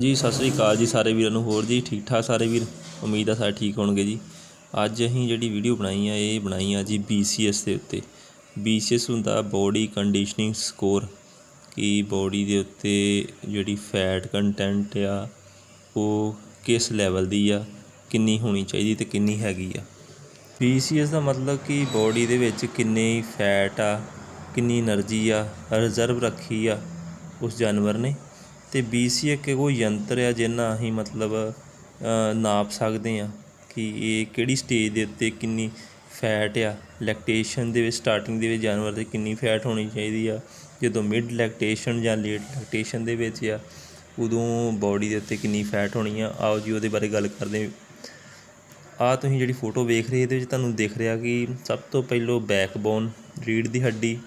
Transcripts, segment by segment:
ਜੀ, ਸਤਿ ਸ੍ਰੀ ਅਕਾਲ ਜੀ ਸਾਰੇ ਵੀਰਾਂ ਨੂੰ, ਹੋਰ ਜੀ ਠੀਕ ਠਾਕ ਸਾਰੇ ਵੀਰ? ਉਮੀਦ ਆ ਸਾਰੇ ਠੀਕ ਹੋਣਗੇ ਜੀ। ਅੱਜ ਅਸੀਂ ਜਿਹੜੀ ਵੀਡੀਓ ਬਣਾਈ ਆ, ਇਹ ਬਣਾਈ ਆ ਜੀ BCS ਦੇ ਉੱਤੇ। BCS ਹੁੰਦਾ ਬੋਡੀ ਕੰਡੀਸ਼ਨਿੰਗ ਸਕੋਰ ਕਿ ਬੋਡੀ ਦੇ ਉੱਤੇ ਜਿਹੜੀ ਫੈਟ ਕੰਟੈਂਟ ਆ, ਉਹ ਕਿਸ ਲੈਵਲ ਦੀ ਆ, ਕਿੰਨੀ ਹੋਣੀ ਚਾਹੀਦੀ ਤੇ ਕਿੰਨੀ ਹੈਗੀ ਆ। BCS ਦਾ ਮਤਲਬ ਕਿ ਬੋਡੀ ਦੇ ਵਿੱਚ ਕਿੰਨੀ ਫੈਟ ਆ, ਕਿੰਨੀ એનર્ਜੀ ਆ ਰਿਜ਼ਰਵ ਰੱਖੀ ਆ ਉਸ ਜਾਨਵਰ ਨੇ। ਤੇ BC ਇੱਕ ਉਹ ਯੰਤਰ ਆ ਜਿਹਨਾਂ ਅਸੀਂ ਮਤਲਬ ਨਾਪ ਸਕਦੇ ਹਾਂ ਕਿ ਇਹ ਕਿਹੜੀ ਸਟੇਜ ਦੇ ਉੱਤੇ ਕਿੰਨੀ ਫੈਟ ਆ। ਲੈਕਟੇਸ਼ਨ ਦੇ ਵਿੱਚ ਸਟਾਰਟਿੰਗ ਦੇ ਵਿੱਚ ਜਾਨਵਰ ਦੇ ਕਿੰਨੀ ਫੈਟ ਹੋਣੀ ਚਾਹੀਦੀ ਆ। ਜਦੋਂ ਮਿਡ ਲੈਕਟੇਸ਼ਨ ਜਾਂ ਲੇਟ ਲੈਕਟੇਸ਼ਨ ਦੇ ਵਿੱਚ ਆ, ਉਦੋਂ ਬਾਡੀ ਦੇ ਉੱਤੇ ਕਿੰਨੀ ਫੈਟ ਹੋਣੀ ਆ। ਆਓ ਜੀ ਉਹਦੇ ਬਾਰੇ ਗੱਲ ਕਰਦੇ ਆ ਤੁਸੀਂ ਜਿਹੜੀ ਫੋਟੋ ਵੇਖ ਰਹੇ ਇਹਦੇ ਵਿੱਚ ਤੁਹਾਨੂੰ ਦਿਖ ਰਿਹਾ ਕਿ ਸਭ ਤੋਂ ਪਹਿਲੋਂ ਬੈਕਬੋਨ ਰੀੜ ਦੀ ਹੱਡੀ,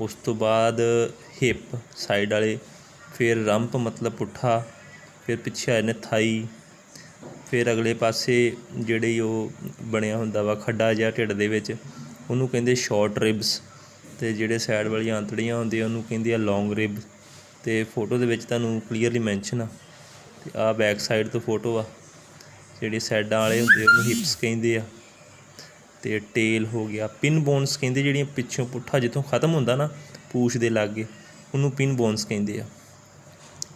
ਉਸ ਤੋਂ ਬਾਅਦ ਹਿਪ ਸਾਈਡ ਵਾਲੇ ਫਿਰ ਰੰਪ ਮਤਲਬ ਪੁੱਠਾ, ਫਿਰ ਪਿੱਛੇ ਆਏ ਨੇ ਥਾਈ, ਫਿਰ ਅਗਲੇ ਪਾਸੇ ਜਿਹੜੀ ਉਹ ਬਣਿਆ ਹੁੰਦਾ ਵਾ ਖੱਡਾ ਜਿਹਾ ਢਿੱਡ ਦੇ ਵਿੱਚ, ਉਹਨੂੰ ਕਹਿੰਦੇ ਸ਼ਾਰਟ ਰਿਬਸ ਤੇ ਜਿਹੜੇ ਸਾਈਡ ਵਾਲੀਆਂ ਆਂਤੜੀਆਂ ਹੁੰਦੀਆਂ ਉਹਨੂੰ ਕਹਿੰਦੇ ਆ ਲੌਂਗ ਰਿਬ ਤੇ ਫੋਟੋ ਦੇ ਵਿੱਚ ਤੁਹਾਨੂੰ ਕਲੀਅਰਲੀ ਮੈਂਸ਼ਨ ਆ, ਤੇ ਆ ਬੈਕ ਸਾਈਡ ਤੋਂ ਫੋਟੋ ਆ, ਜਿਹੜੇ ਸਾਈਡਾਂ ਵਾਲੇ ਹੁੰਦੇ ਉਹਨੂੰ ਹਿਪਸ ਕਹਿੰਦੇ ਆ, ਤੇ ਟੇਲ ਹੋ ਗਿਆ ਪਿਨ ਬੋਨਸ ਕਹਿੰਦੇ ਜਿਹੜੀਆਂ ਪਿੱਛੋਂ ਪੁੱਠਾ ਜਿੱਥੋਂ ਖਤਮ ਹੁੰਦਾ ਨਾ, ਪੂਛ ਦੇ ਲਾਗੇ, ਉਹਨੂੰ ਪਿਨ ਬੋਨਸ ਕਹਿੰਦੇ ਆ।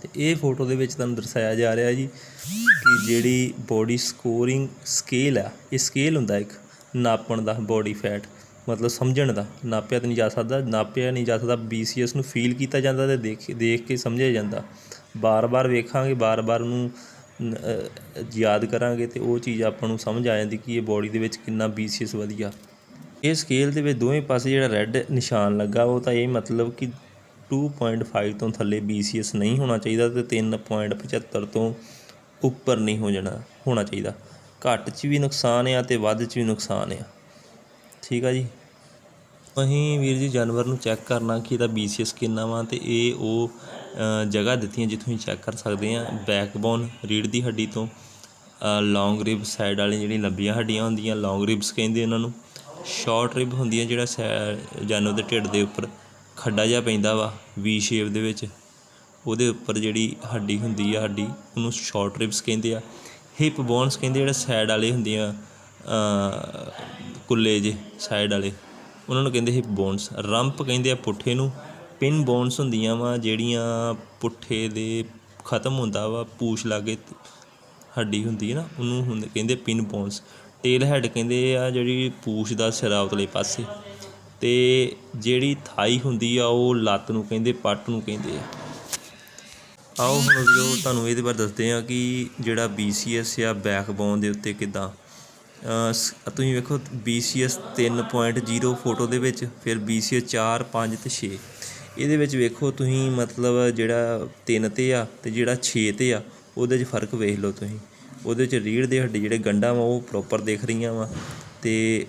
ਤੇ ਇਹ ਫੋਟੋ ਦੇ ਵਿੱਚ ਤੁਹਾਨੂੰ ਦਰਸਾਇਆ ਜਾ ਰਿਹਾ ਜੀ ਕਿ ਜਿਹੜੀ ਬੋਡੀ ਸਕੋਰਿੰਗ ਸਕੇਲ ਆ, ਇਹ ਸਕੇਲ ਹੁੰਦਾ ਇੱਕ, ਨਾਪਣ ਦਾ ਬੋਡੀ ਫੈਟ ਮਤਲਬ ਸਮਝਣ ਦਾ, ਨਾਪਿਆ ਤਾਂ ਨਹੀਂ ਜਾ ਸਕਦਾ, ਨਾਪਿਆ ਨਹੀਂ ਜਾ ਸਕਦਾ, BCS ਨੂੰ ਫੀਲ ਕੀਤਾ ਜਾਂਦਾ ਤੇ ਦੇਖ ਦੇਖ ਕੇ ਸਮਝਿਆ ਜਾਂਦਾ। ਬਾਰ-ਬਾਰ ਵੇਖਾਂਗੇ, ਬਾਰ-ਬਾਰ ਉਹਨੂੰ ਯਾਦ ਕਰਾਂਗੇ ਤੇ ਉਹ ਚੀਜ਼ ਆਪਾਂ ਨੂੰ ਸਮਝ ਆ ਜਾਂਦੀ ਕਿ ਇਹ ਬੋਡੀ ਦੇ ਵਿੱਚ ਕਿੰਨਾ BCS ਵਧੀਆ। ਇਹ ਸਕੇਲ ਦੇ ਵਿੱਚ ਦੋਵੇਂ ਪਾਸੇ ਜਿਹੜਾ ਰੈੱਡ ਨਿਸ਼ਾਨ ਲੱਗਾ, ਉਹ ਤਾਂ ਇਹ ਮਤਲਬ ਕਿ 2.5 ਤੋਂ ਥੱਲੇ BCS ਨਹੀਂ ਹੋਣਾ ਚਾਹੀਦਾ ਤੇ 3.75 ਤੋਂ ਉੱਪਰ ਨਹੀਂ ਹੋ ਜਾਣਾ, ਹੋਣਾ ਚਾਹੀਦਾ। ਘੱਟ 'ਚ ਵੀ ਨੁਕਸਾਨ ਆ ਤੇ ਵੱਧ 'ਚ ਵੀ ਨੁਕਸਾਨ ਆ। ਠੀਕ ਆ ਜੀ? ਅਸੀਂ ਵੀਰ ਜੀ ਜਾਨਵਰ ਨੂੰ ਚੈੱਕ ਕਰਨਾ ਕਿ ਇਹਦਾ BCS ਕਿੰਨਾ ਵਾ ਤੇ ਇਹ ਉਹ ਜਗ੍ਹਾ ਦਿੱਤੀਆਂ ਜਿੱਥੋਂ ਅਸੀਂ ਚੈੱਕ ਕਰ ਸਕਦੇ ਆ ਬੈਕਬੋਨ ਰੀੜ ਦੀ ਹੱਡੀ ਤੋਂ ਲੌਂਗ ਰਿਬ ਸਾਈਡ ਵਾਲੀਆਂ ਜਿਹੜੀਆਂ ਲੰਬੀਆਂ ਹੱਡੀਆਂ ਹੁੰਦੀਆਂ ਲੌਂਗ ਰਿਬਸ ਕਹਿੰਦੇ ਉਹਨਾਂ ਨੂੰ। ਸ਼ਾਰਟ ਰਿਬ ਹੁੰਦੀਆਂ ਜਿਹੜਾ ਸੈ- ਜਾਨਵਰ ਦੇ ਢਿੱਡ ਦੇ ਉੱਪਰ। ਖੱਡਾ ਜਿਹਾ ਪੈਂਦਾ ਵਾ ਵੀ ਸ਼ੇਪ ਦੇ ਵਿੱਚ। ਉਹਦੇ ਉੱਪਰ ਜਿਹੜੀ ਹੱਡੀ ਹੁੰਦੀ ਆ ਹੱਡੀ ਉਹਨੂੰ ਸ਼ੋਰਟ ਰਿਬਸ ਕਹਿੰਦੇ ਆ। ਹਿਪ ਬੋਨਸ ਕਹਿੰਦੇ ਜਿਹੜੇ ਸਾਈਡ ਵਾਲੇ ਹੁੰਦੀਆਂ ਅ, ਕੁੱਲੇ ਜੇ ਸਾਈਡ ਵਾਲੇ। ਉਹਨਾਂ ਨੂੰ ਕਹਿੰਦੇ ਹਿਪ ਬੋਨਸ ਰੰਪ ਕਹਿੰਦੇ ਆ ਪੁੱਠੇ ਨੂੰ। ਪਿਨ ਬੋਨਸ ਹੁੰਦੀਆਂ ਵਾ ਜਿਹੜੀਆਂ ਪੁੱਠੇ ਦੇ ਖਤਮ ਹੁੰਦਾ ਵਾ ਪੂਛ ਲਾਗੇ ਹੱਡੀ ਹੁੰਦੀ ਹੈ ਨਾ ਉਹਨੂੰ ਹੁੰਦੇ ਕਹਿੰਦੇ ਪਿਨ ਬੋਨਸ ਟੇਲ ਹੈਡ ਕਹਿੰਦੇ ਆ ਜਿਹੜੀ ਪੂਛ ਦਾ ਸਿਰਾ ਉਤਲੇ ਪਾਸੇ। ਅਤੇ ਜਿਹੜੀ ਥਾਈ ਹੁੰਦੀ ਆ, ਉਹ ਲੱਤ ਨੂੰ ਕਹਿੰਦੇ, ਪੱਟ ਨੂੰ ਕਹਿੰਦੇ ਆ। ਆਓ ਹੁਣ ਵੀਰੋ, ਤੁਹਾਨੂੰ ਇਹਦੇ ਬਾਰੇ ਦੱਸਦੇ ਆ ਕਿ ਜਿਹੜਾ BCS ਆ ਬੈਕਬੋਨ ਦੇ ਉੱਤੇ ਕਿਦਾਂ। ਤੁਸੀਂ ਵੇਖੋ BCS 3.0 ਫੋਟੋ ਦੇ ਵਿੱਚ, ਫਿਰ BCS 4 5 ਤੇ 6 ਇਹਦੇ ਵਿੱਚ ਵੇਖੋ, ਤੁਸੀਂ ਮਤਲਬ ਜਿਹੜਾ 3 ਤੇ ਆ ਤੇ ਜਿਹੜਾ 6 ਤੇ ਆ, ਉਹਦੇ 'ਚ ਫ਼ਰਕ ਵੇਖ ਲਓ ਤੁਸੀਂ। ਉਹਦੇ 'ਚ ਰੀੜ ਦੇ ਹੱਡੀ ਜਿਹੜੇ ਗੰਢਾਂ ਵਾ, ਉਹ ਪ੍ਰੋਪਰ ਦਿਖ ਰਹੀਆਂ ਵਾ। ਅਤੇ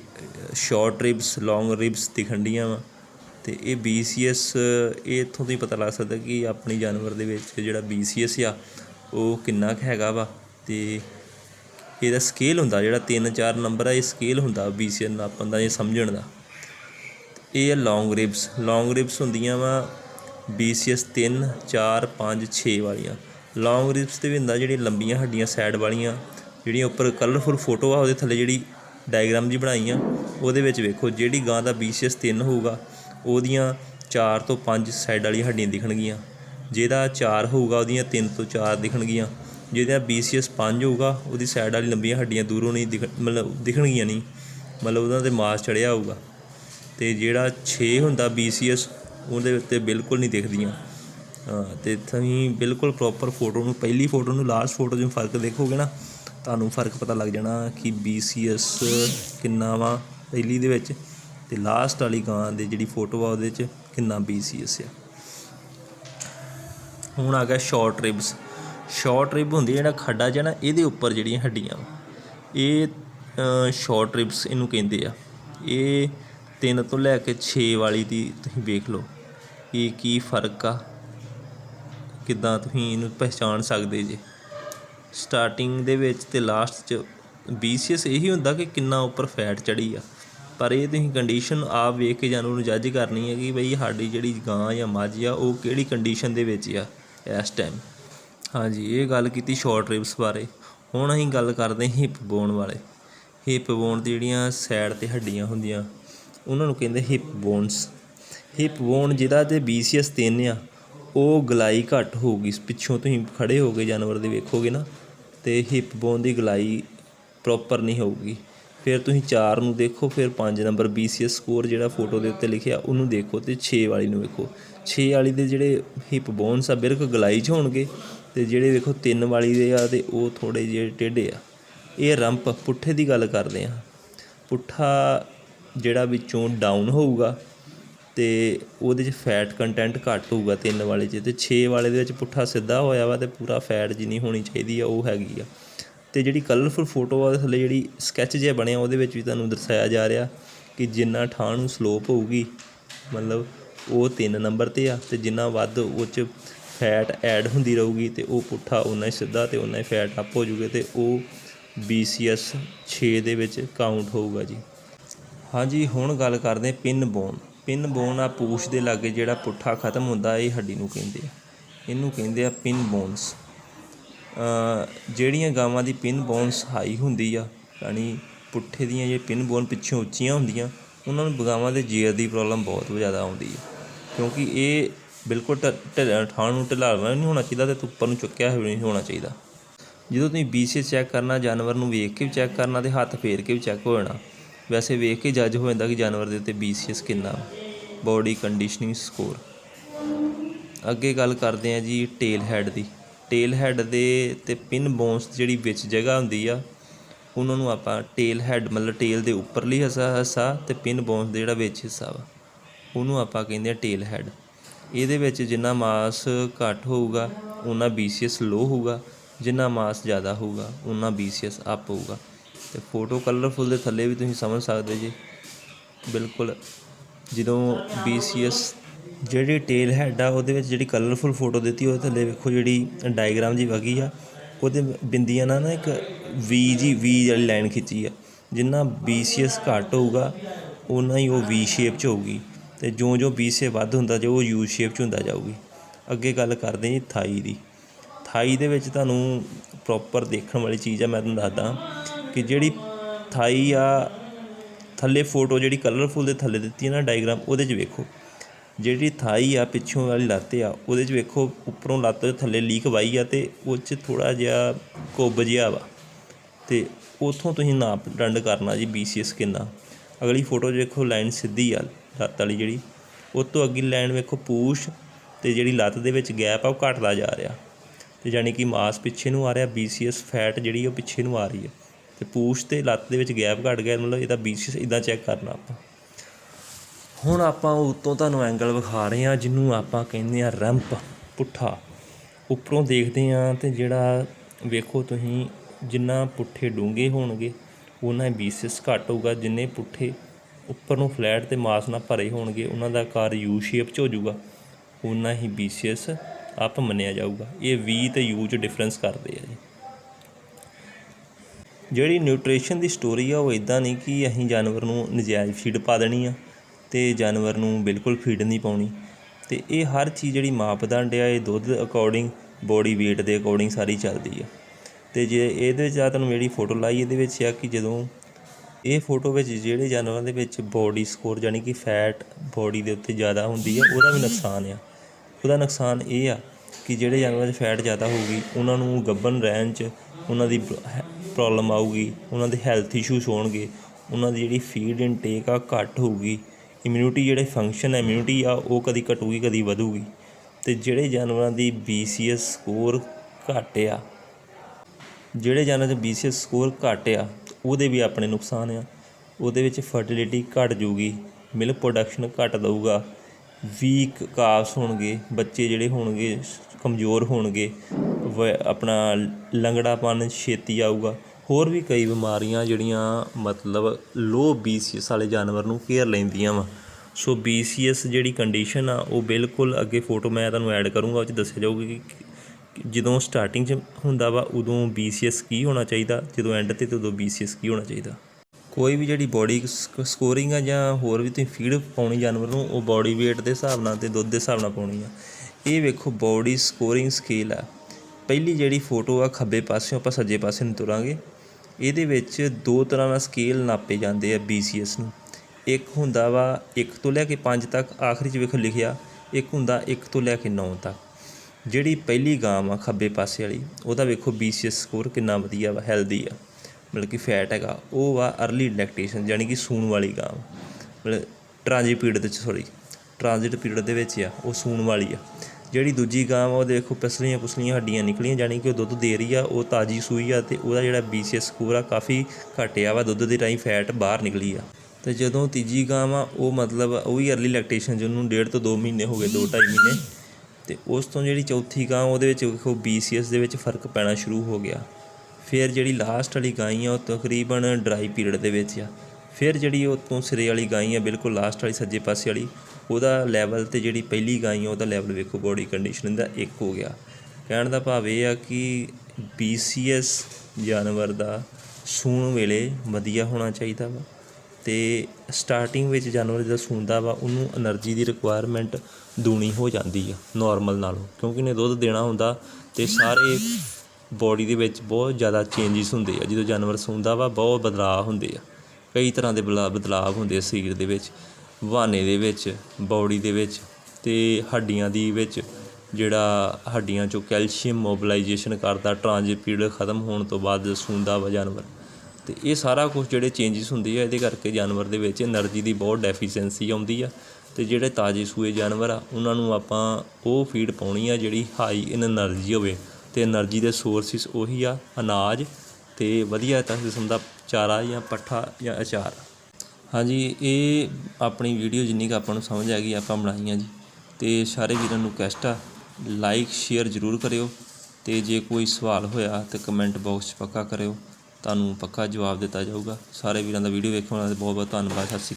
ਸ਼ੋਰਟ ਰਿਬਸ ਲੌਂਗ ਰਿਬਸ ਦਿਖਣ ਡੀਆਂ ਵਾ। ਅਤੇ ਇਹ ਬੀ ਸੀ BCS ਇਹ ਇੱਥੋਂ ਤੋਂ ਪਤਾ ਲੱਗ ਸਕਦਾ ਕਿ ਆਪਣੀ ਜਾਨਵਰ ਦੇ ਵਿੱਚ ਜਿਹੜਾ ਬੀ ਸੀ BCS ਆ, ਉਹ ਕਿੰਨਾ ਕੁ ਹੈਗਾ ਵਾ। ਅਤੇ ਇਹਦਾ ਸਕੇਲ ਹੁੰਦਾ, ਜਿਹੜਾ 3 4 ਨੰਬਰ ਆ, ਇਹ ਸਕੇਲ ਹੁੰਦਾ ਬੀ ਸੀ BCS ਨਾਪਣ ਦਾ ਇਹ ਸਮਝਣ ਦਾ। ਇਹ ਆ ਲੌਂਗ ਰਿਬਸ ਲੌਂਗ ਰਿਬਸ ਹੁੰਦੀਆਂ ਵਾ ਬੀ ਸੀ BCS 3 4 5 6 ਵਾਲੀਆਂ। ਲੌਂਗ ਰਿਬਸ ਤੇ ਵੀ ਹੁੰਦਾ ਜਿਹੜੀ ਲੰਬੀਆਂ ਹੱਡੀਆਂ ਸਾਈਡ ਵਾਲੀਆਂ, ਜਿਹੜੀਆਂ ਉੱਪਰ ਕਲਰਫੁਲ ਫੋਟੋ ਆ, ਉਹਦੇ ਥੱਲੇ ਜਿਹੜੀ ਡਾਇਗਰਾਮ ਜੀ ਬਣਾਈ ਆ ਉਹਦੇ ਵਿੱਚ ਵੇਖੋ ਜਿਹੜੀ ਗਾਂ ਦਾ BCS 3 ਹੋਊਗਾ, ਉਹਦੀਆਂ 4 ਤੋਂ 5 ਸਾਈਡ ਵਾਲੀਆਂ ਹੱਡੀਆਂ ਦਿਖਣਗੀਆਂ। ਜਿਹਦਾ 4 ਹੋਊਗਾ, ਉਹਦੀਆਂ 3 ਤੋਂ 4 ਦਿਖਣਗੀਆਂ। ਜਿਹਦਾ BCS 5 ਹੋਊਗਾ, ਉਹਦੀ ਸਾਈਡ ਵਾਲੀ ਲੰਬੀਆਂ ਹੱਡੀਆਂ ਦੂਰੋਂ ਨਹੀਂ ਦਿਖ, ਮਤਲਬ ਦਿਖਣਗੀਆਂ ਨਹੀਂ, ਮਤਲਬ ਉਹਨਾਂ ਤੇ ਮਾਸ ਚੜਿਆ ਹੋਊਗਾ। ਤੇ ਜਿਹੜਾ 6 ਹੁੰਦਾ BCS ਉਹਦੇ ਉੱਤੇ ਬਿਲਕੁਲ ਨਹੀਂ ਦਿਖਦੀਆਂ। ਹਾਂ, ਤੇ ਤੁਸੀਂ ਬਿਲਕੁਲ ਪ੍ਰੋਪਰ ਫੋਟੋ ਨੂੰ, ਪਹਿਲੀ ਫੋਟੋ ਨੂੰ ਲਾਸਟ ਫੋਟੋ 'ਚ ਫ਼ਰਕ ਦੇਖੋਗੇ ਨਾ ਤੁਹਾਨੂੰ ਫ਼ਰਕ ਪਤਾ ਲੱਗ ਜਾਣਾ ਕਿ BCS ਕਿੰਨਾ ਵਾ ਪਹਿਲੀ ਦੇ ਵਿੱਚ ਤੇ ਲਾਸਟ ਵਾਲੀ ਗਾਂ ਦੇ ਜਿਹੜੀ ਫੋਟੋ ਆ ਉਹਦੇ 'ਚ ਕਿੰਨਾ BCS ਆ। ਹੁਣ ਆ ਗਿਆ ਸ਼ਾਰਟ ਰਿਬਸ ਸ਼ਾਰਟ ਰਿਬ ਹੁੰਦੀ ਜਿਹੜਾ ਖੱਡਾ ਜਿਹਾ ਨਾ, ਇਹਦੇ ਉੱਪਰ ਜਿਹੜੀਆਂ ਹੱਡੀਆਂ ਵਾ। ਇਹ ਸ਼ਾਰਟ ਰਿਬਸ ਇਹਨੂੰ ਕਹਿੰਦੇ ਆ। ਇਹ 3 ਤੋਂ ਲੈ ਕੇ 6 ਵਾਲੀ ਦੀ ਤੁਸੀਂ ਵੇਖ ਲਓ, ਇਹ ਕੀ ਫ਼ਰਕ ਆ। ਕਿੱਦਾਂ ਤੁਸੀਂ ਇਹਨੂੰ ਪਹਿਚਾਣ ਸਕਦੇ ਜੇ। ਸਟਾਰਟਿੰਗ ਦੇ ਵਿੱਚ ਅਤੇ ਲਾਸਟ 'ਚ BCS ਇਹੀ ਹੁੰਦਾ ਕਿ ਕਿੰਨਾ ਉੱਪਰ ਫੈਟ ਚੜੀ ਆ। ਪਰ ਇਹ ਤੁਸੀਂ ਕੰਡੀਸ਼ਨ ਆਪ ਵੇਖ ਕੇ ਜਾਨਵਰ ਨੂੰ ਜੱਜ ਕਰਨੀ ਹੈ ਕਿ ਬਈ ਸਾਡੀ ਜਿਹੜੀ ਗਾਂ ਜਾਂ ਮੱਝ ਆ, ਉਹ ਕਿਹੜੀ ਕੰਡੀਸ਼ਨ ਦੇ ਵਿੱਚ ਆ ਇਸ ਟਾਈਮ ਹਾਂਜੀ, ਇਹ ਗੱਲ ਕੀਤੀ ਸ਼ਾਰਟ ਰਿਬਸ ਬਾਰੇ। ਹੁਣ ਅਸੀਂ ਗੱਲ ਕਰਦੇ ਹਿੱਪ ਬੋਨ ਵਾਲੇ। ਹਿੱਪ ਬੋਨ ਦੀ ਜਿਹੜੀਆਂ ਸਾਈਡ ਤੇ ਹੱਡੀਆਂ ਹੁੰਦੀਆਂ, ਉਹਨਾਂ ਨੂੰ ਕਹਿੰਦੇ ਹਿੱਪ ਬੋਨਸ ਹਿੱਪ ਬੋਨ ਜਿਹਦਾ ਤੇ BCS 3 ਆ, ਉਹ ਗਲਾਈ ਘੱਟ ਹੋਊਗੀ। ਪਿੱਛੋਂ ਤੁਸੀਂ ਖੜੇ ਹੋ ਕੇ ਜਾਨਵਰ ਦੇ ਵੇਖੋਗੇ ਨਾ ਅਤੇ ਹਿਪ ਬੋਨ ਦੀ ਗਲਾਈ ਪ੍ਰੋਪਰ ਨਹੀਂ ਹੋਊਗੀ। ਫਿਰ ਤੁਸੀਂ ਚਾਰ ਨੂੰ ਦੇਖੋ, ਫਿਰ ਪੰਜ number B C BCS score ਜਿਹੜਾ ਫੋਟੋ ਦੇ ਉੱਤੇ ਲਿਖਿਆ, ਉਹਨੂੰ ਦੇਖੋ ਅਤੇ ਛੇ ਵਾਲੀ ਨੂੰ ਵੇਖੋ। ਛੇ ਵਾਲੀ ਦੇ ਜਿਹੜੇ ਹਿਪ ਬੋਨਸ ਆ, ਬਿਲਕੁਲ ਗਲਾਈ 'ਚ ਹੋਣਗੇ ਅਤੇ ਜਿਹੜੇ ਵੇਖੋ ਤਿੰਨ ਵਾਲੀ ਦੇ ਆ ਅਤੇ ਉਹ ਥੋੜ੍ਹੇ ਜਿਹੇ ਟੇਢੇ ਆ। ਇਹ ਰੰਪ ਪੁੱਠੇ ਦੀ ਗੱਲ ਕਰਦੇ ਆ। ਪੁੱਠਾ ਜਿਹੜਾ ਵਿੱਚੋਂ ਡਾਊਨ ਹੋਊਗਾ ਅਤੇ ਉਹਦੇ 'ਚ ਫੈਟ ਕੰਟੈਂਟ ਘੱਟ ਹੋਊਗਾ ਤਿੰਨ ਵਾਲੇ 'ਚ ਅਤੇ ਛੇ ਵਾਲੇ ਦੇ ਵਿੱਚ ਪੁੱਠਾ ਸਿੱਧਾ ਹੋਇਆ ਵਾ ਅਤੇ ਪੂਰਾ ਫੈਟ ਜਿੰਨੀ ਹੋਣੀ ਚਾਹੀਦੀ ਆ, ਉਹ ਹੈਗੀ ਆ। ਅਤੇ ਜਿਹੜੀ ਕਲਰਫੁਲ ਫੋਟੋ ਆ, ਉਹਦੇ ਥੱਲੇ ਜਿਹੜੀ ਸਕੈਚ ਜਿਹਾ ਬਣਿਆ ਉਹਦੇ ਵਿੱਚ ਵੀ ਤੁਹਾਨੂੰ ਦਰਸਾਇਆ ਜਾ ਰਿਹਾ ਕਿ ਜਿੰਨਾ ਠਾਹ ਨੂੰ ਸਲੋਪ ਹੋਊਗੀ, ਮਤਲਬ ਉਹ ਤਿੰਨ ਨੰਬਰ ਤੇ ਆ ਅਤੇ ਜਿੰਨਾ ਵੱਧ ਉਹ 'ਚ ਫੈਟ ਐਡ ਹੁੰਦੀ ਰਹੂਗੀ ਅਤੇ ਉਹ ਪੁੱਠਾ ਉਨਾ ਹੀ ਸਿੱਧਾ ਅਤੇ ਉਨਾ ਹੀ ਫੈਟ ਅਪ ਹੋ ਜੂਗਾ ਅਤੇ ਉਹ ਬੀ ਸੀ BCS 6 ਦੇ ਵਿੱਚ ਕਾਊਂਟ ਹੋਊਗਾ ਜੀ। ਹਾਂਜੀ, ਹੁਣ ਗੱਲ ਕਰਦੇ ਪਿੰਨ ਬੋਨ ਪਿੰਨ ਬੋਨ ਆ ਪੂਛ ਦੇ ਲਾਗੇ ਜਿਹੜਾ ਪੁੱਠਾ ਖਤਮ ਹੁੰਦਾ, ਇਹ ਹੱਡੀ ਨੂੰ ਕਹਿੰਦੇ ਆ। ਇਹਨੂੰ ਕਹਿੰਦੇ ਆ ਪਿੰਨ ਬੋਨਸ। ਜਿਹੜੀਆਂ ਗਾਵਾਂ ਦੀ ਪਿੰਨ ਬੋਨਸ ਹਾਈ ਹੁੰਦੀ ਆ, ਯਾਨੀ ਪੁੱਠੇ ਦੀਆਂ ਜੇ ਪਿੰਨ ਬੋਨ ਪਿੱਛੋਂ ਉੱਚੀਆਂ ਹੁੰਦੀਆਂ, ਉਹਨਾਂ ਨੂੰ ਗਾਵਾਂ ਦੇ ਜੀਰ ਦੀ ਪ੍ਰੋਬਲਮ ਬਹੁਤ ਜ਼ਿਆਦਾ ਆਉਂਦੀ ਹੈ ਕਿਉਂਕਿ ਇਹ ਬਿਲਕੁਲ ਠਾਣ ਨੂੰ ਢਲਾਵਾ ਨਹੀਂ ਹੋਣਾ ਚਾਹੀਦਾ ਤੇ ਉੱਪਰ ਨੂੰ ਚੁੱਕਿਆ ਹੋਇਆ ਨਹੀਂ ਹੋਣਾ ਚਾਹੀਦਾ। ਜਦੋਂ ਤੁਸੀਂ BCS ਚੈੱਕ ਕਰਨਾ, ਜਾਨਵਰ ਨੂੰ ਵੇਖ ਕੇ ਵੀ ਚੈੱਕ ਕਰਨਾ ਤੇ ਹੱਥ ਫੇਰ ਕੇ ਵੀ ਚੈੱਕ ਹੋ ਜਾਣਾ ਵੈਸੇ ਵੇਖ ਕੇ ਜੱਜ ਹੋ ਜਾਂਦਾ ਕਿ ਜਾਨਵਰ ਦੇ ਉੱਤੇ BCS ਕਿੰਨਾ ਬੋਡੀ ਕੰਡੀਸ਼ਨਿੰਗ ਸਕੋਰ ਅੱਗੇ ਗੱਲ ਕਰਦੇ ਹਾਂ ਜੀ ਟੇਲ ਹੈਡ ਦੀ। ਟੇਲ ਹੈਡ ਦੇ ਤੇ ਪਿਨ ਬੋਨਸ ਜਿਹੜੀ ਵਿੱਚ ਜਗ੍ਹਾ ਹੁੰਦੀ ਆ, ਉਹਨਾਂ ਨੂੰ ਆਪਾਂ ਟੇਲ ਹੈਡ ਮਤਲਬ ਟੇਲ ਦੇ ਉੱਪਰਲੀ ਹਿੱਸਾ ਹਿੱਸਾ ਤੇ ਪਿਨ ਬੋਨਸ ਦੇ ਜਿਹੜਾ ਵਿੱਚ ਹਿੱਸਾ ਵਾ, ਉਹਨੂੰ ਆਪਾਂ ਕਹਿੰਦੇ ਆ ਟੇਲ ਹੈਡ ਇਹਦੇ ਵਿੱਚ ਜਿੰਨਾ ਮਾਸ ਘੱਟ ਹੋਊਗਾ ਉਹਨਾਂ BCS ਲੋ ਹੋਊਗਾ, ਜਿੰਨਾ ਮਾਸ ਜ਼ਿਆਦਾ ਹੋਊਗਾ ਉਹਨਾਂ BCS ਅਪ ਹੋਊਗਾ। ਤੇ ਫੋਟੋ ਕਲਰਫੁਲ ਦੇ ਥੱਲੇ ਵੀ ਤੁਸੀਂ ਸਮਝ ਸਕਦੇ ਜੀ। ਬਿਲਕੁਲ, ਜਦੋਂ BCS ਜਿਹੜੀ ਟੇਲ ਹੈਡ ਆ, ਉਹਦੇ ਵਿੱਚ ਜਿਹੜੀ ਕਲਰਫੁਲ ਫੋਟੋ ਦਿੱਤੀ, ਉਹਦੇ ਥੱਲੇ ਵੇਖੋ ਜਿਹੜੀ ਡਾਇਗਰਾਮ ਜੀ ਵਗੀ ਆ, ਉਹਦੇ ਬਿੰਦੀਆਂ ਨਾਲ ਨਾ ਇੱਕ ਵੀ ਜੀ ਵੀ ਵਾਲੀ ਲਾਈਨ ਖਿੱਚੀ ਆ। ਜਿੰਨਾ BCS ਘੱਟ ਹੋਊਗਾ ਉਨਾ ਹੀ ਉਹ ਵੀ ਸ਼ੇਪ 'ਚ ਹੋਊਗੀ। ਤੇ ਜੋ ਜਿਉਂ BCS ਵੱਧ ਹੁੰਦਾ ਜੇ ਉਹ ਯੂ ਸ਼ੇਪ 'ਚ ਹੁੰਦਾ ਜਾਊਗੀ। ਅੱਗੇ ਗੱਲ ਕਰਦੇ ਜੀ ਥਾਈ ਦੀ। ਥਾਈ ਦੇ ਵਿੱਚ ਤੁਹਾਨੂੰ ਪ੍ਰੋਪਰ ਦੇਖਣ ਵਾਲੀ ਚੀਜ਼ ਆ, ਮੈਂ ਤੁਹਾਨੂੰ ਦੱਸਦਾ। ਕਿ ਜਿਹੜੀ ਥਾਈ ਆ, ਥੱਲੇ ਫੋਟੋ ਜਿਹੜੀ ਕਲਰਫੁਲ ਦੇ ਥੱਲੇ ਦਿੱਤੀ ਹੈ ਨਾ ਡਾਇਗ੍ਰਾਮ ਉਹਦੇ 'ਚ ਵੇਖੋ। ਜਿਹੜੀ ਥਾਈ ਆ ਪਿੱਛੋਂ ਵਾਲੀ ਲੱਤ ਆ, ਉਹਦੇ 'ਚ ਵੇਖੋ ਉੱਪਰੋਂ ਲੱਤ ਥੱਲੇ ਲੀਕ ਵਾਈ ਆ ਤੇ ਉਹ 'ਚ ਥੋੜਾ ਜਿਹਾ ਕੁੱਬ ਜਿਹਾ ਵਾ। ਤੇ ਉਥੋਂ ਤੁਸੀਂ ਨਾਪ ਡੰਡ ਕਰਨਾ ਜੀ BCS ਕਿੰਨਾ। ਅਗਲੀ ਫੋਟੋ 'ਚ ਵੇਖੋ ਲਾਈਨ ਸਿੱਧੀ ਆ, ਲੱਤ ਵਾਲੀ ਜਿਹੜੀ। ਉਸ ਤੋਂ ਅੱਗੀ ਲਾਈਨ ਵੇਖੋ ਪੂਛ ਤੇ ਜਿਹੜੀ ਲੱਤ ਦੇ ਵਿੱਚ ਗੈਪ ਆ, ਉਹ ਘਟਦਾ ਜਾ ਰਿਹਾ। ਤੇ ਯਾਨੀ ਕਿ ਮਾਸ ਪਿੱਛੇ ਨੂੰ ਆ ਰਿਹਾ BCS ਫੈਟ ਜਿਹੜੀ ਉਹ ਪਿੱਛੇ ਨੂੰ ਆ ਰਹੀ ਹੈ ਤੇ ਪੂਛ ਤੇ ਲੱਤ ਦੇ ਵਿੱਚ ਗੈਪ ਘਟ ਗਿਆ, ਮਤਲਬ ਇਹਦਾ BCS ਇਦਾਂ ਚੈੱਕ ਕਰਨਾ ਆਪਾਂ। ਹੁਣ ਆਪਾਂ ਉਤੋਂ ਤੁਹਾਨੂੰ ਐਂਗਲ ਵਿਖਾ ਰਹੇ ਹਾਂ, ਜਿਹਨੂੰ ਆਪਾਂ ਕਹਿੰਦੇ ਆ ਰੈਂਪ ਪੁੱਠਾ। ਉੱਪਰੋਂ ਦੇਖਦੇ ਆ ਤੇ ਜਿਹੜਾ ਵੇਖੋ ਤੁਸੀਂ, ਜਿੰਨਾ ਪੁੱਠੇ ਡੂੰਘੇ ਹੋਣਗੇ, ਉਹਨਾਂ BCS ਘੱਟ ਹੋਊਗਾ। ਜਿੰਨੇ ਪੁੱਠੇ ਉੱਪਰ ਨੂੰ ਫਲੈਟ ਤੇ ਮਾਸ ਨਾਲ ਭਰੇ ਹੋਣਗੇ, ਉਹਨਾਂ ਦਾ ਆਕਾਰ ਯੂ ਸ਼ੇਪ 'ਚ ਹੋ ਜਾਊਗਾ। ਉਹਨਾਂ ਹੀ BCS ਅਪ ਮੰਨਿਆ ਜਾਊਗਾ। ਇਹ V ਤੇ U 'ਚ ਡਿਫਰੈਂਸ ਕਰਦੇ ਆ ਜੀ। ਜਿਹੜੀ ਨਿਊਟ੍ਰੀਸ਼ਨ ਦੀ ਸਟੋਰੀ ਆ, ਉਹ ਇਦਾਂ ਨਹੀਂ ਕਿ ਅਸੀਂ ਜਾਨਵਰ ਨੂੰ ਨਜਾਇਜ਼ ਫੀਡ ਪਾ ਦੇਣੀ ਆ ਅਤੇ ਜਾਨਵਰ ਨੂੰ ਬਿਲਕੁਲ ਫੀਡ ਨਹੀਂ ਪਾਉਣੀ। ਅਤੇ ਇਹ ਹਰ ਚੀਜ਼ ਜਿਹੜੀ ਮਾਪਦੰਡ ਆ, ਇਹ ਦੁੱਧ ਅਕੋਰਡਿੰਗ ਬੋਡੀ weight ਦੇ ਅਕੋਰਡਿੰਗ ਸਾਰੀ ਚੱਲਦੀ ਆ। ਅਤੇ ਜੇ ਇਹਦੇ ਵਿੱਚ ਆ ਤੁਹਾਨੂੰ ਜਿਹੜੀ ਫੋਟੋ ਲਾਈ, ਇਹਦੇ ਵਿੱਚ ਆ ਕਿ ਜਦੋਂ ਇਹ ਫੋਟੋ ਵਿੱਚ ਜਿਹੜੇ ਜਾਨਵਰਾਂ ਦੇ ਵਿੱਚ ਬੋਡੀ ਸਕੋਰ ਯਾਨੀ ਕਿ ਫੈਟ ਬੋਡੀ ਦੇ ਉੱਤੇ ਜ਼ਿਆਦਾ ਹੁੰਦੀ ਆ, ਉਹਦਾ ਵੀ ਨੁਕਸਾਨ ਆ। ਉਹਦਾ ਨੁਕਸਾਨ ਇਹ ਆ ਕਿ ਜਿਹੜੇ ਜਾਨਵਰਾਂ 'ਚ ਫੈਟ ਜ਼ਿਆਦਾ ਹੋਊਗੀ, ਉਹਨਾਂ ਨੂੰ ਗੱਭਣ ਰਹਿਣ 'ਚ, ਉਹਨਾਂ ਦੀ ਪ੍ਰੋਬਲਮ ਆਊਗੀ, ਉਹਨਾਂ ਦੇ ਹੈਲਥ ਇਸ਼ੂਸ ਹੋਣਗੇ, ਉਹਨਾਂ ਦੀ ਜਿਹੜੀ ਫੀਡ ਇਨਟੇਕ ਆ ਘੱਟ ਹੋਊਗੀ ਇਮਿਊਨਿਟੀ ਜਿਹੜੇ ਫੰਕਸ਼ਨ ਹੈ ਇਮਿਊਨਿਟੀ ਆ, ਉਹ ਕਦੀ ਘਟੂਗੀ, ਕਦੀ ਵਧੂਗੀ। ਤੇ ਜਿਹੜੇ ਜਾਨਵਰਾਂ ਦੀ BCS ਸਕੋਰ ਘੱਟ ਆ, ਜਿਹੜੇ ਜਾਨਵਰਾਂ 'ਚ BCS ਸਕੋਰ ਘੱਟ ਆ, ਉਹਦੇ ਵੀ ਆਪਣੇ ਨੁਕਸਾਨ ਆ। ਉਹਦੇ ਵਿੱਚ ਫਰਟੀਲਿਟੀ ਘਟ ਜੂਗੀ ਮਿਲਕ ਪ੍ਰੋਡਕਸ਼ਨ ਘੱਟ ਦਊਗਾ ਵੀਕ ਕਾਫਸ ਹੋਣਗੇ, ਬੱਚੇ ਜਿਹੜੇ ਹੋਣਗੇ, ਕਮਜ਼ੋਰ ਹੋਣਗੇ ਵ, ਆਪਣਾ ਲੰਗੜਾਪਨ ਛੇਤੀ ਆਊਗਾ। ਹੋਰ ਵੀ ਕਈ ਬਿਮਾਰੀਆਂ ਜਿਹੜੀਆਂ ਮਤਲਬ ਲੋਅ ਬੀ ਸੀ ਐੱਸ ਵਾਲੇ ਜਾਨਵਰ ਨੂੰ ਘੇਰ ਲੈਂਦੀਆਂ ਵਾ। ਸੋ ਬੀ ਸੀ ਐੱਸ ਜਿਹੜੀ ਕੰਡੀਸ਼ਨ ਆ, ਉਹ ਬਿਲਕੁਲ ਅੱਗੇ ਫੋਟੋ ਮੈਂ ਤੁਹਾਨੂੰ ਐਡ ਕਰੂੰਗਾ, ਉਹ 'ਚ ਦੱਸਿਆ ਜਾਊਗਾ ਕਿ ਜਦੋਂ ਸਟਾਰਟਿੰਗ 'ਚ ਹੁੰਦਾ ਵਾ, ਉਦੋਂ ਬੀ ਸੀ ਐੱਸ ਕੀ ਹੋਣਾ ਚਾਹੀਦਾ, ਜਦੋਂ ਐਂਡ ਤੇ ਤੇ ਉਦੋਂ ਐੱਸ ਕੀ ਹੋਣਾ ਚਾਹੀਦਾ। ਕੋਈ ਵੀ ਜਿਹੜੀ ਬੋਡੀ ਸਕੋਰਿੰਗ ਆ ਜਾਂ ਹੋਰ ਵੀ ਤੁਸੀਂ ਫੀਡ ਪਾਉਣੀ ਜਾਨਵਰ ਨੂੰ, ਉਹ ਬੋਡੀ weight ਦੇ ਹਿਸਾਬ ਨਾਲ ਤੇ ਦੁੱਧ ਦੇ ਹਿਸਾਬ ਨਾਲ ਪਾਉਣੀ ਆ। ਇਹ ਵੇਖੋ, ਬੋਡੀ ਸਕੋਰਿੰਗ ਸਕੇਲ ਆ। ਪਹਿਲੀ ਜਿਹੜੀ ਫੋਟੋ ਆ ਖੱਬੇ ਪਾਸਿਓਂ ਆਪਾਂ ਸੱਜੇ ਪਾਸੇ ਨੂੰ ਤੁਰਾਂਗੇ, ਇਹਦੇ ਵਿੱਚ ਦੋ ਤਰ੍ਹਾਂ ਦਾ ਸਕੇਲ ਨਾਪੇ ਜਾਂਦੇ ਆ BCS ਨੂੰ। ਇੱਕ ਹੁੰਦਾ ਵਾ 1 ਤੋਂ ਲੈ ਕੇ 5 ਤੱਕ, ਆਖਰੀ 'ਚ ਵੇਖੋ ਲਿਖਿਆ, ਇੱਕ ਹੁੰਦਾ 1 ਤੋਂ ਲੈ ਕੇ 9 ਤੱਕ। ਜਿਹੜੀ ਪਹਿਲੀ ਗਾਮ ਆ ਖੱਬੇ ਪਾਸੇ ਵਾਲੀ, ਉਹਦਾ ਵੇਖੋ BCS ਸਕੋਰ ਕਿੰਨਾ ਵਧੀਆ ਵਾ ਹੈਲਦੀ ਆ। ਮਤਲਬ ਕਿ ਫੈਟ ਹੈਗਾ, ਉਹ ਵਾ ਅਰਲੀ ਲੈਕਟੇਸ਼ਨ ਯਾਨੀ ਕਿ ਸੂਣ ਵਾਲੀ ਗਾਂ ਮਤਲਬ ਟ੍ਰਾਂਜਿਟ ਪੀਰੀਅਡ ਦੇ ਵਿੱਚ ਸੌਰੀ ਟ੍ਰਾਂਜਿਟ ਪੀਰੀਅਡ ਦੇ ਵਿੱਚ ਆ, ਉਹ ਸੂਣ ਵਾਲੀ ਆ। ਜਿਹੜੀ ਦੂਜੀ ਗਾਂ ਵਾ, ਉਹ ਦੇਖੋ ਪਸਲੀਆਂ ਪੁਸਲੀਆਂ ਹੱਡੀਆਂ ਨਿਕਲੀਆਂ, ਜਾਣੀ ਕਿ ਉਹ ਦੁੱਧ ਦੇ ਰਹੀ ਆ, ਉਹ ਤਾਜੀ ਸੂਈ ਆ ਤੇ ਉਹਦਾ ਜਿਹੜਾ BCS ਸਕੋਰ ਆ ਕਾਫੀ ਘਟਿਆ ਵਾ, ਦੁੱਧ ਦੇ ਰਾਹੀਂ ਫੈਟ ਬਾਹਰ ਨਿਕਲੀ ਆ। ਤੇ ਜਦੋਂ ਤੀਜੀ ਗਾਂ ਵਾ, ਉਹ ਮਤਲਬ ਉਹ ਵੀ ਅਰਲੀ ਲੈਕਟੇਸ਼ਨ ਜਿਹਨੂੰ ਡੇਢ ਤੋਂ 2 ਮਹੀਨੇ ਹੋ ਗਏ 2 2.5 ਮਹੀਨੇ, ਤੇ ਉਸ ਤੋਂ ਜਿਹੜੀ ਚੌਥੀ ਗਾਂ, ਉਹਦੇ ਵਿੱਚ ਵੇਖੋ BCS ਦੇ ਵਿੱਚ ਫ਼ਰਕ ਪੈਣਾ ਸ਼ੁਰੂ ਹੋ ਗਿਆ। ਫਿਰ ਜਿਹੜੀ ਲਾਸਟ ਵਾਲੀ ਗਾਂ ਆ, ਉਹ ਤਕਰੀਬਨ ਡਰਾਈ ਪੀਰੀਅਡ ਦੇ ਵਿੱਚ ਆ। ਫਿਰ ਜਿਹੜੀ ਉਹ ਤੋਂ ਸਿਰੇ ਵਾਲੀ ਗਾਂ ਆ, ਬਿਲਕੁਲ ਲਾਸਟ ਵਾਲੀ ਸੱਜੇ ਪਾਸੇ ਵਾਲੀ ਉਹਦਾ ਲੈਵਲ 'ਤੇ ਜਿਹੜੀ ਪਹਿਲੀ ਗਾਈ ਆ ਉਹਦਾ ਲੈਵਲ ਵੇਖੋ ਬੋਡੀ ਕੰਡੀਸ਼ਨ ਦਾ ਇੱਕ ਹੋ ਗਿਆ। ਕਹਿਣ ਦਾ ਭਾਵ ਇਹ ਆ ਕਿ ਬੀਸੀਐਸ ਜਾਨਵਰ ਦਾ ਸੂਣ ਵੇਲੇ ਵਧੀਆ ਹੋਣਾ ਚਾਹੀਦਾ ਵਾ ਤੇ ਸਟਾਰਟਿੰਗ ਵਿੱਚ ਜਾਨਵਰ ਜਦੋਂ ਸੂੰਦਾ ਵਾ, ਉਹਨੂੰ એનર્ਜੀ ਦੀ ਰਿਕੁਆਇਰਮੈਂਟ ਦੂਣੀ ਹੋ ਜਾਂਦੀ ਆ ਨਾਰਮਲ ਨਾਲੋਂ। ਕਿਉਂਕਿ ਨੇ ਦੁੱਧ ਦੇਣਾ ਹੁੰਦਾ ਤੇ ਸਾਰੇ ਬੋਡੀ ਦੇ ਵਿੱਚ ਬਹੁਤ ਜ਼ਿਆਦਾ ਚੇਂਜਸ ਹੁੰਦੇ ਆ। ਜਦੋਂ ਜਾਨਵਰ ਸੂੰਦਾ ਵਾ, ਬਹੁਤ ਬਦਲਾਅ ਹੁੰਦੇ ਆ। ਕਈ ਤਰ੍ਹਾਂ ਦੇ ਬਦਲਾਅ ਹੁੰਦੇ ਆ ਸਰੀਰ ਦੇ ਵਿੱਚ। ਬਹਾਨੇ ਦੇ ਵਿੱਚ ਬਾਡੀ ਦੇ ਵਿੱਚ ਅਤੇ ਹੱਡੀਆਂ ਦੀ ਵਿੱਚ ਜਿਹੜਾ ਹੱਡੀਆਂ 'ਚੋਂ ਕੈਲਸ਼ੀਅਮ ਮੋਬਲਾਈਜੇਸ਼ਨ ਕਰਦਾ ਟਰਾਂਜਿਟ ਪੀਰੀਅਡ ਖਤਮ ਹੋਣ ਤੋਂ ਬਾਅਦ ਸੂੰਦਾ ਵਾ ਜਾਨਵਰ। ਅਤੇ ਇਹ ਸਾਰਾ ਕੁਝ ਜਿਹੜੇ ਚੇਂਜਸ ਹੁੰਦੇ ਆ, ਇਹਦੇ ਕਰਕੇ ਜਾਨਵਰ ਦੇ ਵਿੱਚ એનર્ਜੀ ਦੀ ਬਹੁਤ ਡੈਫੀਸ਼ੈਂਸੀ ਆਉਂਦੀ ਆ ਅਤੇ ਜਿਹੜੇ ਤਾਜ਼ੇ ਸੂਏ ਜਾਨਵਰ ਆ, ਉਹਨਾਂ ਨੂੰ ਆਪਾਂ ਉਹ ਫੀਡ ਪਾਉਣੀ ਆ ਜਿਹੜੀ ਹਾਈ ਇਨ એનર્ਜੀ ਹੋਵੇ ਅਤੇ એનર્ਜੀ ਦੇ ਸੋਰਸਿਸ ਉਹੀ ਆ, ਅਨਾਜ ਅਤੇ ਵਧੀਆ ਤਾਂ ਕਿਸਮ ਦਾ ਚਾਰਾ ਜਾਂ ਪੱਠਾ ਜਾਂ ਅਚਾਰ। ਹਾਂਜੀ, ਇਹ ਆਪਣੀ ਵੀਡੀਓ ਜਿੰਨੀ ਕੁ ਆਪਾਂ ਨੂੰ ਸਮਝ ਆ ਗਈ, ਆਪਾਂ ਬਣਾਈਆਂ ਜੀ। ਤੇ ਸਾਰੇ ਵੀਰਾਂ ਨੂੰ ਕੈਸਟ ਆ ਲਾਈਕ ਸ਼ੇਅਰ ਜ਼ਰੂਰ ਕਰਿਓ। ਤੇ ਜੇ ਕੋਈ ਸਵਾਲ ਹੋਇਆ ਤੇ ਕਮੈਂਟ ਬਾਕਸ 'ਚ ਪੱਕਾ ਕਰਿਓ। ਤੁਹਾਨੂੰ ਪੱਕਾ ਜਵਾਬ ਦਿੱਤਾ ਜਾਊਗਾ। ਸਾਰੇ ਵੀਰਾਂ ਦਾ ਵੀਡੀਓ ਵੇਖਣ ਵਾਸਤੇ ਬਹੁਤ ਬਹੁਤ ਧੰਨਵਾਦ, ਸਤਿ ਸ਼੍ਰੀ ਅਕਾਲ।